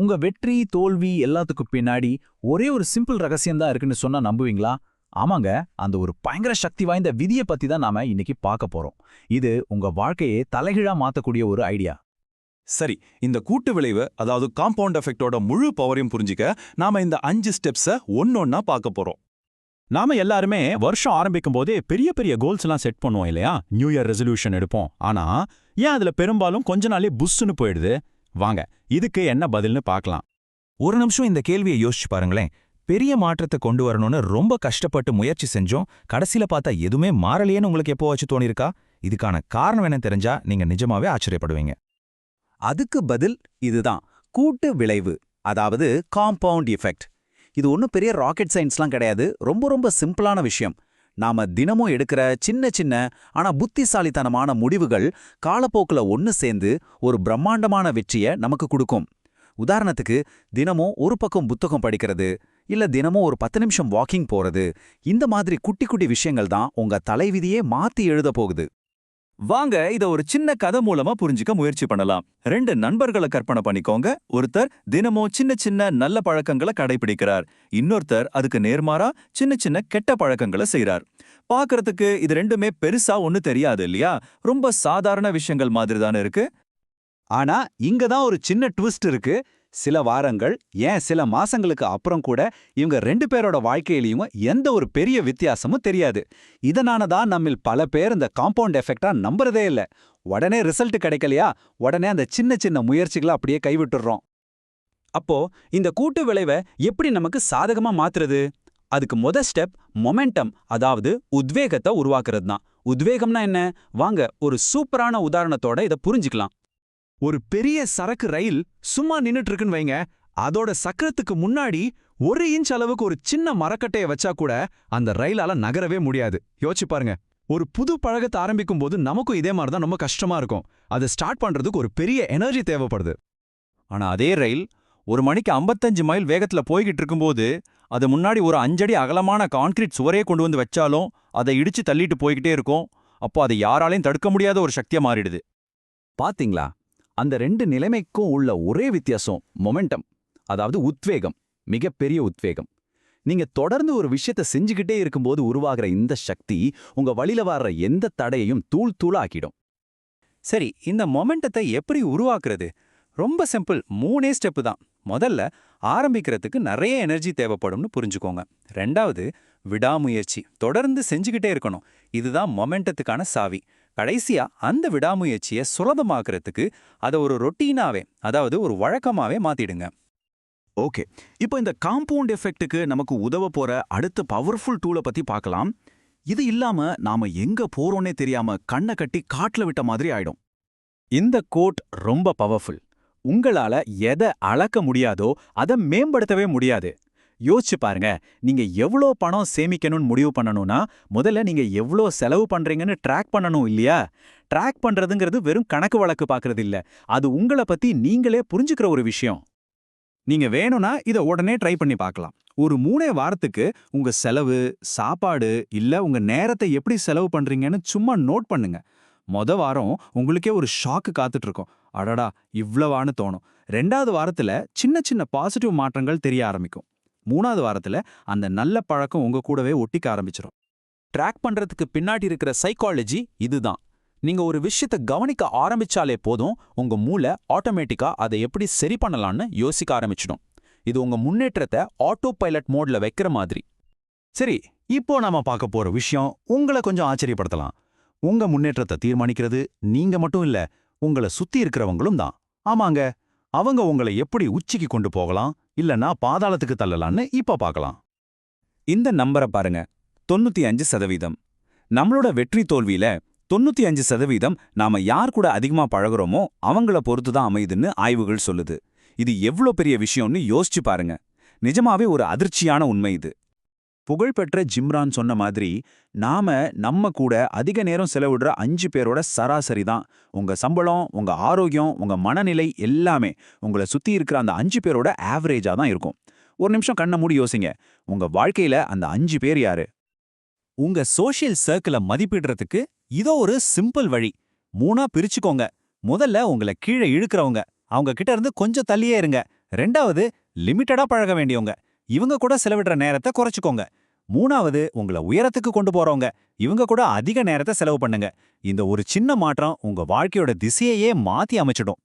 உங்க வெற்றி தோல்வி எல்லாத்துக்கும் பின்னாடி ஒரே ஒரு சிம்பிள் ரகசியம் தான் இருக்குன்னு சொன்னா நம்புவீங்களா? ஆமாங்க அந்த ஒரு பயங்கர சக்தி வாய்ந்த விதியை பத்தி தான் நாம இன்னைக்கு பார்க்க போறோம். இது உங்க வாழ்க்கையை தலைகீழா மாத்தக்கூடிய ஒரு ஐடியா. சரி இந்த கூட்டு விளைவு அதாவது காம்பவுண்ட் எஃபெக்டோட முழு பவரையும் புரிஞ்சிக்க நாம இந்த அஞ்சு ஸ்டெப்ஸை ஒன்னொன்னா பார்க்க போறோம். நாம எல்லாருமே வருஷம் ஆரம்பிக்கும் போதே பெரிய பெரிய கோல்ஸ் எல்லாம் செட் பண்ணுவோம் இல்லையா? நியூ இயர் ரெசல்யூஷன் எடுப்போம். ஆனா ஏன் அதுல பெரும்பாலும் கொஞ்ச நாளே புஷ்னு போயிடுது? வாங்க இதுக்கு என்ன பதில்னு பார்க்கலாம். ஒரு நிமிஷம் இந்த கேள்வியை யோசிச்சு பாருங்களேன். பெரிய மாற்றத்தை கொண்டு வரணும்னு ரொம்ப கஷ்டப்பட்டு முயற்சி செஞ்சோம். கடைசியில பார்த்தா எதுவுமே மாறலையேன்னு உங்களுக்கு எப்போ வச்சு தோணிருக்கா இதுக்கான காரணம் என்ன தெரிஞ்சா நீங்க நிஜமாவே ஆச்சரியப்படுவீங்க. அதுக்கு பதில் இதுதான். கூட்டு விளைவு அதாவது காம்பவுண்ட் எஃபெக்ட் இது ஒன்றும் பெரிய ராக்கெட் சயின்ஸ்லாம் கிடையாது. ரொம்ப ரொம்ப சிம்பிளான விஷயம். நாம தினமும் எடுக்கிற சின்ன சின்ன ஆனா புத்திசாலித்தனமான முடிவுகள் காலப்போக்குல ஒன்னு சேர்ந்து ஒரு பிரம்மாண்டமான வெற்றியை நமக்கு கொடுக்கும். உதாரணத்துக்கு தினமும் ஒரு பக்கம் புத்தகம் படிக்கிறது இல்ல தினமும் ஒரு பத்து நிமிஷம் வாக்கிங் போறது இந்த மாதிரி குட்டி குட்டி விஷயங்கள் தான் உங்க தலைவிதியே மாத்தி எழுத போகுது. வாங்க இத ஒரு சின்ன கதை மூலமா புரிஞ்சுக்க முயற்சி பண்ணலாம். ரெண்டு நண்பர்களை கற்பனை பண்ணிக்கோங்க. ஒருத்தர் தினமும் சின்ன சின்ன நல்ல பழக்கங்களை கடைபிடிக்கிறார். இன்னொருத்தர் அதுக்கு நேர்மாறா சின்ன சின்ன கெட்ட பழக்கங்களை செய்யறார் பாக்குறதுக்கு இது ரெண்டுமே பெருசா ஒண்ணு தெரியாது இல்லையா? ரொம்ப சாதாரண விஷயங்கள் மாதிரி தானே இருக்கு. ஆனா இங்க தான் ஒரு சின்ன ட்விஸ்ட் இருக்கு. சில வாரங்கள் ஏன் சில மாசங்களுக்கு அப்புறம் கூட இவங்க ரெண்டு பேரோட வாழ்க்கையிலயும் எந்த ஒரு பெரிய வித்தியாசமும் தெரியாது. இதனால தான் நம்மில் பல பேர் இந்த காம்பவுண்ட் எஃபெக்டா நம்புறதே இல்ல. உடனே ரிசல்ட் கிடைக்கலையா? உடனே அந்த சின்ன சின்ன முயற்சிகளை அப்படியே கைவிட்டுறோம் அப்போ இந்த கூட்டு விளைவை எப்படி நமக்கு சாதகமா மாத்துறது? அதுக்கு முத ஸ்டெப் மொமெண்டம் அதாவது உத்வேகத்தை உருவாக்குறது தான் உத்வேகம்னா என்ன? வாங்க ஒரு சூப்பரான உதாரணத்தோட இதை புரிஞ்சுக்கலாம். ஒரு பெரிய சரக்கு ரயில் சும்மா நின்னுட்டு இருக்குன்னு வைங்க. அதோட சக்கரத்துக்கு முன்னாடி ஒரு இன்ச் அளவுக்கு ஒரு சின்ன மரக்கட்டைய வச்சா கூட அந்த ரயிலால நகரவே முடியாது. யோசிச்சு பாருங்க. ஒரு புது பழகத்தை ஆரம்பிக்கும் போது நமக்கும் இதே மாதிரி தான் ரொம்ப கஷ்டமா இருக்கும். அதை ஸ்டார்ட் பண்றதுக்கு ஒரு பெரிய எனர்ஜி தேவைப்படுது. ஆனா அதே ரயில் ஒரு மணிக்கு 55 மைல் வேகத்துல போய்கிட்டு இருக்கும்போது அது முன்னாடி ஒரு அஞ்சடி அகலமான கான்கிரீட் சுவரே கொண்டு வந்து வச்சாலும் அதை இடிச்சு தள்ளிட்டு போய்கிட்டே இருக்கும். அப்போ அதை யாராலையும் தடுக்க முடியாத ஒரு சக்தியா மாறிடுது. பாத்தீங்களா? அந்த ரெண்டு நிலைமைக்கும் உள்ள ஒரே வித்தியாசம் மொமெண்டம் அதாவது உத்வேகம் மிகப்பெரிய உத்வேகம். நீங்க தொடர்ந்து ஒரு விஷயத்த செஞ்சுக்கிட்டே இருக்கும்போது உருவாகிற இந்த சக்தி உங்க வழியில வர்ற எந்த தடையையும் தூள் தூளாக்கிடும் சரி இந்த மொமெண்டத்தை எப்படி உருவாக்குறது? ரொம்ப சிம்பிள் மூணே ஸ்டெப்பு தான். முதல்ல ஆரம்பிக்கிறதுக்கு நிறைய எனர்ஜி தேவைப்படும்னு புரிஞ்சுக்கோங்க. ரெண்டாவது விடாமுயற்சி தொடர்ந்து செஞ்சுக்கிட்டே இருக்கணும். இதுதான் மொமெண்டத்துக்கான சாவி. கடைசியா அந்த விடாமுயற்சியை சுலபமாக்குறதுக்கு அதை ஒரு ரொட்டீனாவே அதாவது ஒரு வழக்கமாவே மாத்திடுங்க. ஓகே. இப்போ இந்த காம்பவுண்ட் எஃபெக்ட்டுக்கு நமக்கு உதவ போற அடுத்த பவர்ஃபுல் டூலை பத்தி பார்க்கலாம். இது இல்லாம நாம எங்க போறோன்னே தெரியாம கண்ணை கட்டி காட்டுல விட்ட மாதிரி ஆயிடும். இந்த கோட் ரொம்ப பவர்ஃபுல் உங்களால எதை அளக்க முடியாதோ அதை மேம்படுத்தவே முடியாது. யோசிச்சு பாருங்க. நீங்க எவ்வளோ பணம் சேமிக்கணும்னு முடிவு பண்ணணும்னா முதல்ல நீங்க எவ்வளோ செலவு பண்றீங்கன்னு ட்ராக் பண்ணணும் இல்லையா? ட்ராக் பண்றதுங்கிறது வெறும் கணக்கு வழக்கு பார்க்கறது இல்ல. அது உங்களை பத்தி நீங்களே புரிஞ்சுக்கிற ஒரு விஷயம். நீங்க வேணும்னா இதை உடனே ட்ரை பண்ணி பார்க்கலாம் ஒரு மூணே வாரத்துக்கு உங்க செலவு சாப்பாடு இல்ல உங்க நேரத்தை எப்படி செலவு பண்றீங்கன்னு சும்மா நோட் பண்ணுங்க. மொத வாரம் உங்களுக்கே ஒரு ஷாக்கு காத்துட்டு இருக்கும் அடடா இவ்வளவான்னு தோணும். ரெண்டாவது வாரத்துல சின்ன சின்ன பாசிட்டிவ் மாற்றங்கள் தெரிய ஆரம்பிக்கும். மூணாவது வாரத்துல அந்த நல்ல பழக்கம் உங்க கூடவே ஒட்டிக்க ஆரம்பிச்சிடும் ட்ராக் பண்றதுக்கு பின்னாடி இருக்கிற சைக்காலஜி இதுதான். நீங்க ஒரு விஷயத்தை கவனிக்க ஆரம்பிச்சாலே போதும் உங்க மூளை ஆட்டோமேட்டிக்கா அதை எப்படி சரி பண்ணலாம்னு யோசிக்க ஆரம்பிச்சிடும். இது உங்க முன்னேற்றத்தை ஆட்டோ பைலட் மோட்ல வைக்கிற மாதிரி. சரி இப்போ நாம பார்க்க போற விஷயம் உங்களை கொஞ்சம் ஆச்சரியப்படுத்தலாம். உங்க முன்னேற்றத்தை தீர்மானிக்கிறது நீங்க மட்டும் இல்ல உங்களை சுத்தி இருக்கிறவங்களும் தான். ஆமாங்க அவங்க உங்களை எப்படி உச்சிக்கு கொண்டு போகலாம் இல்லனா பாதாளத்துக்கு தள்ளலாம்னு இப்ப பார்க்கலாம் இந்த நம்பரை பாருங்க தொண்ணூத்தி அஞ்சு சதவீதம். நம்மளோட வெற்றி தோல்வியில தொண்ணூத்தி அஞ்சு சதவீதம் நாம யார் கூட அதிகமா பழகுறோமோ அவங்கள பொறுத்து தான் அமையுதுன்னு ஆய்வுகள் சொல்லுது. இது எவ்ளோ பெரிய விஷயம்னு யோசிச்சு பாருங்க. நிஜமாவே ஒரு அதிர்ச்சியான உண்மை இது. புகழ்பெற்ற ஜிம்ரான் சொன்ன மாதிரி நாம நம்ம கூட அதிக நேரம் செலவிடுற அஞ்சு பேரோட சராசரி தான். உங்க சம்பளம் உங்க ஆரோக்கியம் உங்க மனநிலை எல்லாமே உங்களை சுத்தி இருக்கிற அந்த அஞ்சு பேரோட ஆவரேஜா தான் இருக்கும். ஒரு நிமிஷம் கண்ணை மூடி யோசிங்க. உங்க வாழ்க்கையில அந்த அஞ்சு பேர் யாரு? உங்க சோஷியல் சர்க்கிளை மதிப்பிடுறதுக்கு இதோ ஒரு சிம்பிள் வழி. மூணா பிரிச்சுக்கோங்க. முதல்ல உங்களை கீழே இழுக்கிறவங்க. அவங்க கிட்ட இருந்து கொஞ்சம் தள்ளியே இருங்க. ரெண்டாவது லிமிட்டடா பழக வேண்டியவங்க. இவங்க கூட செலவிடுற நேரத்தை குறைச்சுக்கோங்க. மூணாவது உங்களை உயரத்துக்கு கொண்டு போறவங்க. இவங்க கூட அதிக நேரத்தை செலவு பண்ணுங்க. இந்த ஒரு சின்ன மாற்றம் உங்க வாழ்க்கையோட திசையையே மாத்தி அமைச்சிடும்.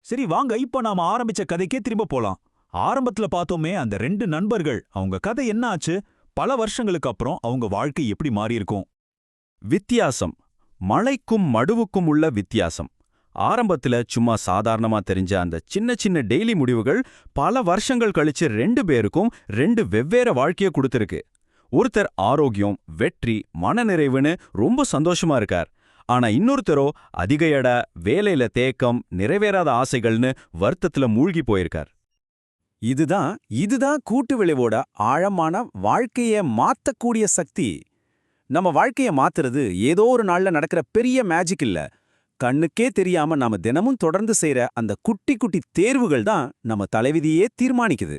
சரி வாங்க இப்ப நாம ஆரம்பிச்ச கதைக்கே திரும்ப போலாம். ஆரம்பத்துல பார்த்தோமே அந்த ரெண்டு நண்பர்கள் அவங்க கதை என்ன ஆச்சு? பல வருஷங்களுக்கு அப்புறம் அவங்க வாழ்க்கை எப்படி மாறியிருக்கும்? வித்தியாசம். மழைக்கும் மடுவுக்கும் உள்ள வித்தியாசம். ஆரம்பத்துல சும்மா சாதாரணமா தெரிஞ்ச அந்த சின்ன சின்ன டெய்லி முடிவுகள் பல வருஷங்கள் கழிச்சு ரெண்டு பேருக்கும் ரெண்டு வெவ்வேறு வாழ்க்கைய கொடுத்துருக்கு. ஒருத்தர் ஆரோக்கியம் வெற்றி மனநிறைவுன்னு ரொம்ப சந்தோஷமா இருக்கார். ஆனா இன்னொருத்தரோ அதிக எட வேலையில தேக்கம் நிறைவேறாத ஆசைகள்னு வருத்தத்துல மூழ்கி போயிருக்கார். இதுதான் இதுதான் கூட்டு விளைவோட ஆழமான வாழ்க்கைய மாத்தக்கூடிய சக்தி. நம்ம வாழ்க்கைய மாத்துறது ஏதோ ஒரு நாள்ல நடக்கிற பெரிய மேஜிக் இல்ல. கண்ணுக்கே தெரியாம நாம தினமும் தொடர்ந்து செய்யற அந்த குட்டி குட்டி தேர்வுகள் தான் நம்ம தலைவிதியே தீர்மானிக்குது.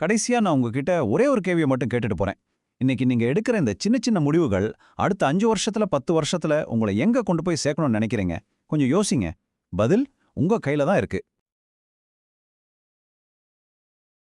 கடைசியா நான் உங்ககிட்ட ஒரே ஒரு கேள்வியை மட்டும் கேட்டுட்டு போறேன். இன்னைக்கு நீங்க எடுக்கிற இந்த சின்ன சின்ன முடிவுகள் அடுத்த அஞ்சு வருஷத்துல பத்து வருஷத்துல உங்களை எங்க கொண்டு போய் சேர்க்கணும்னு நினைக்கிறீங்க? கொஞ்சம் யோசிங்க. பதில் உங்க கையில தான் இருக்கு.